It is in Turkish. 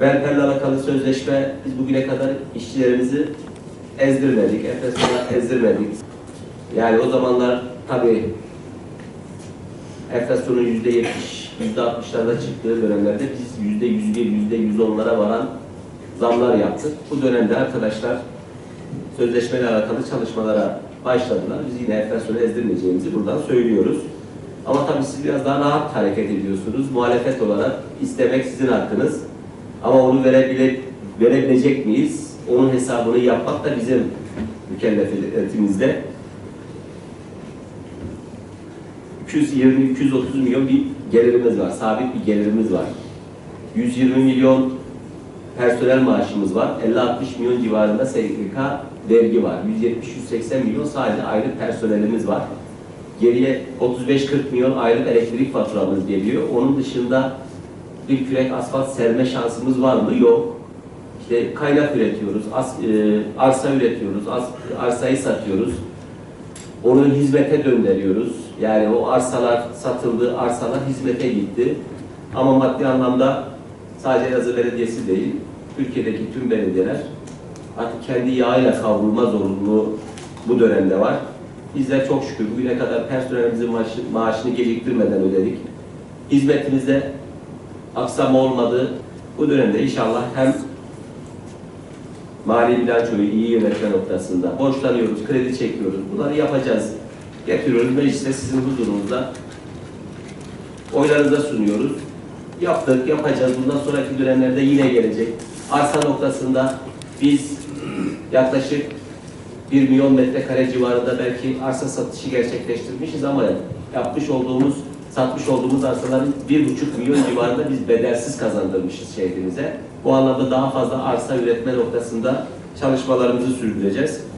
Belper'le alakalı sözleşme biz bugüne kadar işçilerimizi ezdirmedik, enflasyona ezdirmedik. Yani o zamanlar tabii enflasyonun yüzde yetmiş, yüzde altmışlarda çıktığı dönemlerde biz yüzde yüz bir, yüzde yüz onlara varan zamlar yaptık. Bu dönemde arkadaşlar sözleşmeyle alakalı çalışmalara başladılar. Biz yine enflasyonu ezdirmeyeceğimizi buradan söylüyoruz. Ama tabii siz biraz daha rahat hareket ediyorsunuz. Muhalefet olarak istemek sizin hakkınız. Ama onu verebile, verebilecek miyiz? Onun hesabını yapmak da bizim mükellefiyetimizde. 220-230 milyon bir gelirimiz var. Sabit bir gelirimiz var. 120 milyon personel maaşımız var. 50-60 milyon civarında SGK vergi var. 170-180 milyon sadece aylık personelimiz var. Geriye 35-40 milyon aylık elektrik faturamız geliyor. Onun dışında bir kürek asfalt serme şansımız var mı? Yok. İşte kaynak üretiyoruz, as, e, arsa üretiyoruz, as, arsayı satıyoruz. Onu hizmete döndürüyoruz. Yani o arsalar satıldı, arsalar hizmete gitti. Ama maddi anlamda sadece Elazığ Belediyesi değil, Türkiye'deki tüm belediyeler artık kendi yağıyla kavrulma zorunluluğu bu dönemde var. Bizler çok şükür bugüne kadar personelimizin maaşı, maaşını geciktirmeden ödedik. Hizmetimizde aksama olmadı. Bu dönemde inşallah hem mali bilançoyu iyi yönetme noktasında borçlanıyoruz, kredi çekiyoruz. Bunları yapacağız. Getiriyoruz mecliste sizin huzurunuzda oylarınıza sunuyoruz. Yaptık, yapacağız. Bundan sonraki dönemlerde yine gelecek. Arsa noktasında biz yaklaşık 1 milyon metrekare civarında belki arsa satışı gerçekleştirmişiz ama yapmış olduğumuz, satmış olduğumuz arsaların 1,5 milyon civarında biz bedelsiz kazandırmışız şehrimize. Bu anlamda daha fazla arsa üretme noktasında çalışmalarımızı sürdüreceğiz.